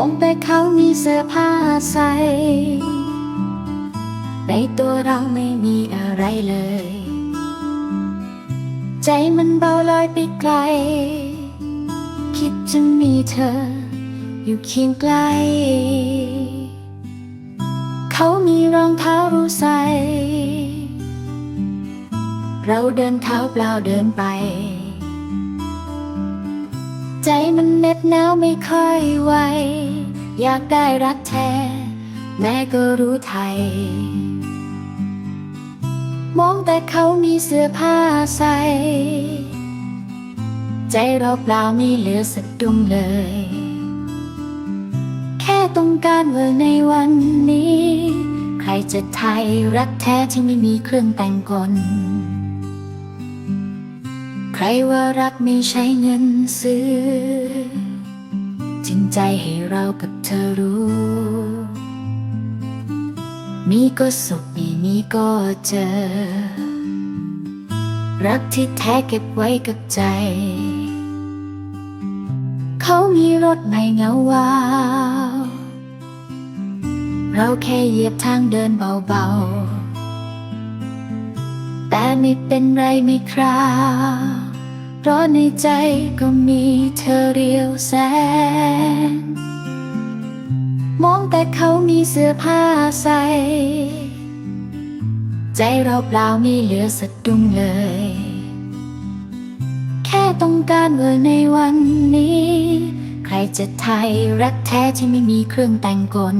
องไปเสื้อผ้าใส่ในตัวเราไม่มีอะไรเลย ใจมันเบาลอยไปไกล คิดจะมีเธอ อยู่เคียงใกล้เขามีรองเท้ารู้ใส่เราเดินเท้าเปล่าเดินไป ใจมันเหน็บหนาวไม่ค่อยไหว อยากได้รักแท้ แม่ก็รู้ไทย มองแต่เขามีเสื้อผ้าใส่ใจเราเปล่าไม่เหลือสักดวงเลย แค่ต้องการว่าในวันนี้ ใครจะไทยรักแท้ที่ไม่มีเครื่องแต่งกล ใครว่ารักไม่ใช่เงินซื้อจริงใจให้เรากับเธอรู้ มีก็สุขไม่มีก็เจอ รักที่แท้เก็บไว้กับใจ เขามีรถไม่เหงาวาวเราแค่เหยียบทางเดินเบาๆ แต่ไม่เป็นไรไม่คราว เพราะในใจก็มีเธอเรียวแสนมองแต่เขามีเสื้อผ้าใส่ใจเราเปล่าไม่เหลือสักดวงเลย แค่ต้องการว่าในวันนี้ ใครจะไทยรักแท้ที่ไม่มีเครื่องแต่งกล